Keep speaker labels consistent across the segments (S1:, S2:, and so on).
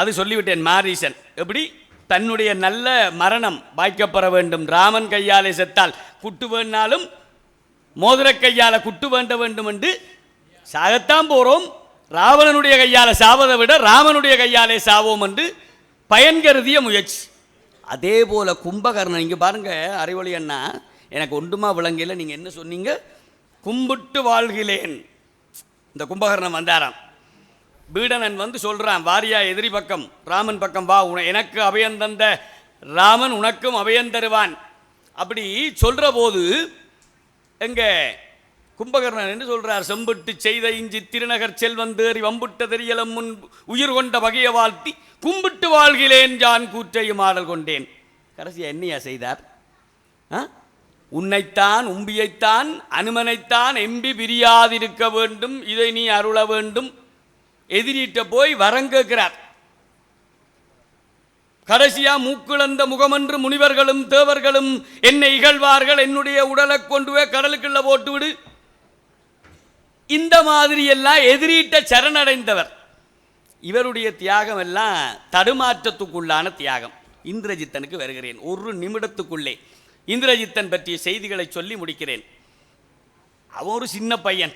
S1: அது சொல்லிவிட்டேன் மாரீசன். எப்படி? தன்னுடைய நல்ல மரணம் வாய்க்கப்பெற வேண்டும். ராமன் கையாலே செத்தால் குட்டு வேணாலும் மோதிர கையால குட்டு வேண்ட வேண்டும் என்று சாகத்தான் போறோம். ராவணனுடைய கையால சாவதை விட ராமனுடைய கையாலே சாவோம் என்று பயன் கருதிய முயற்சி. அதே போல கும்பகர்ணன் இங்க பாருங்க அறிவொளி அண்ணா எனக்கு ஒன்றுமா விளங்கல நீங்க என்ன சொன்னீங்க? கும்பிட்டு வாழ்கிறேன். இந்த கும்பகர்ணம் வந்தாராம். பீடனன் வந்து சொல்கிறான் வாரியா எதிரி பக்கம் ராமன் பக்கம் வா உன எனக்கு அபயம் தந்த ராமன் உனக்கும் அபயம் தருவான். அப்படி சொல்கிற போது எங்கே கும்பகர்ணன் என்று சொல்கிறார் செம்பிட்டு செய்த இஞ்சி திருநகர் செல்வந்தேறி வம்புட்ட தெரியலம் முன் உயிர் கொண்ட வகையை வாழ்த்தி கும்பிட்டு வாழ்கிறேன் ஜான் கூற்றையும் ஆடல் கொண்டேன். கடைசியாக என்னையா செய்தார்? ஆ? உன்னைத்தான் உம்பியைத்தான் அனுமனைத்தான் எம்பி பிரியாதிருக்க வேண்டும் இதை நீ அருள வேண்டும். எதிரிட்ட போய் வரம் கேட்கிறார். கடைசியா மூக்குழந்த முகமன்று முனிவர்களும் தேவர்களும் என்னை இகழ்வார்கள் என்னுடைய உடலை கொண்டு போய் கடலுக்குள்ள போட்டு விடு இந்த மாதிரி எல்லாம் எதிரிட்ட சரணடைந்தவர். இவருடைய தியாகம் எல்லாம் தடுமாற்றத்துக்குள்ளான தியாகம். இந்திரஜித்தனுக்கு வருகிறேன் ஒரு நிமிடத்துக்குள்ளே. இந்திரஜித்தன் பற்றிய செய்திகளை சொல்லி முடிக்கிறேன். அவன் ஒரு சின்ன பையன்.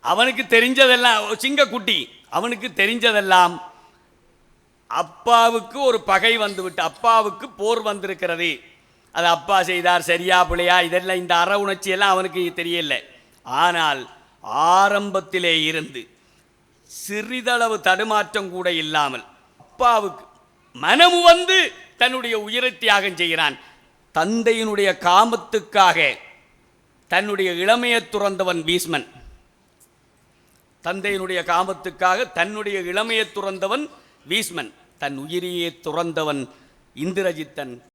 S1: அவனுக்கு தெரிஞ்சதெல்லாம் சிங்கக்குட்டி அவனுக்கு தெரிஞ்சதெல்லாம் அப்பாவுக்கு ஒரு பகை வந்துவிட்டு அப்பாவுக்கு போர் வந்திருக்கிறது. அது அப்பா செய்தார் சரியா பிள்ளையா? இதெல்லாம் இந்த அற உணர்ச்சி எல்லாம் அவனுக்கு தெரியல. ஆனால் ஆரம்பத்திலே இருந்து சிறிதளவு தடுமாற்றம் கூட இல்லாமல் அப்பாவுக்கு மனமு வந்து தன்னுடைய உயிரை தியாகம் செய்கிறான். தந்தையினுடைய காமத்துக்காக தன்னுடைய இளமையை துறந்தவன் பீஷ்மன். தந்தையினுடைய காமத்துக்காக தன்னுடைய இளமையை துறந்தவன் வீஸ்மன். தன் உயிரையே துறந்தவன் இந்திரஜித்தன்.